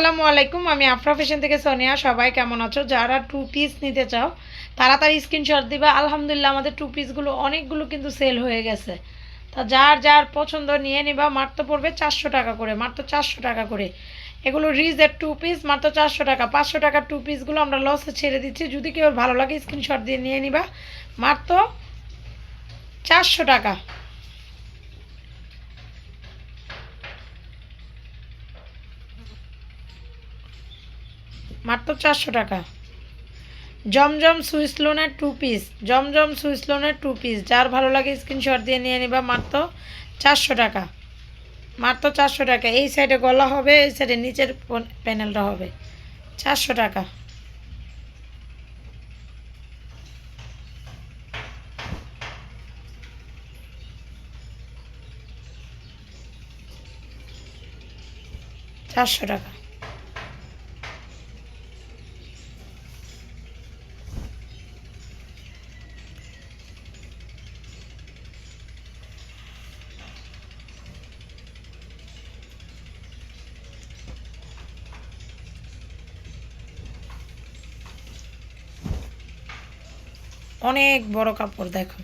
আসসালামু আলাইকুম, আমি আফরা ফ্যাশন থেকে সোনিয়া। সবাই কেমন আছো? যারা টু পিস নিতে চাও, তাড়াতাড়ি স্ক্রিনশট দিবা। আলহামদুলিল্লাহ, আমাদের টু পিসগুলো অনেকগুলো কিন্তু সেল হয়ে গেছে। তা যার যার পছন্দ নিয়ে নিবা। মাত্র পড়বে চারশো টাকা করে, মাত্র চারশো টাকা করে। এগুলো রিজের টু পিস মাত্র চারশো টাকা। পাঁচশো টাকার টু পিসগুলো আমরা লসে ছেড়ে দিচ্ছি। যদি কেউ ভালো লাগে স্ক্রিনশট দিয়ে নিয়ে নিবা। মাত্র চারশো টাকা। মাত্র চারশো টাকা। জমজম সুইস লোনের টু পিস জমজম সুইস লোনের টু পিস যার ভালো লাগে স্ক্রিনশট দিয়ে নিয়ে নিবা মাত্র চারশো টাকা। মাত্র চারশো টাকা। এই সাইডে গলা হবে, এই সাইডে নিচের প্যানেলটা হবে। চারশো টাকা। চারশো টাকা। অনেক বড় কাপড় দেখো।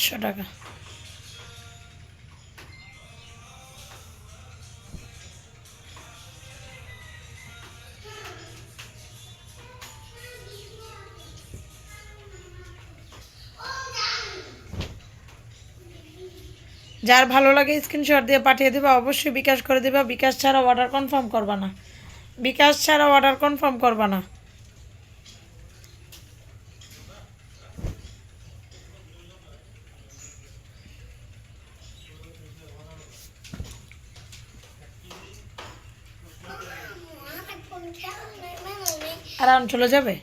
চারশো টাকা। যার ভালো লাগে স্ক্রিনশট দিয়ে পাঠিয়ে দেবা, অবশ্যই বিকাশ করে দেবা। বিকাশ ছাড়া অর্ডার কনফার্ম করবা না। বিকাশ ছাড়া অর্ডার কনফার্ম করবা না। আর আন চলে যাবে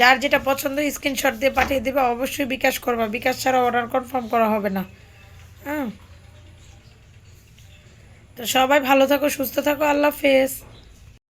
যার যেটা পছন্দ স্ক্রিনশট দিয়ে পাঠিয়ে দেবে অবশ্যই বিকাশ করবা। বিকাশ ছাড়া অর্ডার কনফার্ম করা হবে না। হ্যাঁ। তো সবাই ভালো থাকো সুস্থ থাকো আল্লাহ হাফেজ।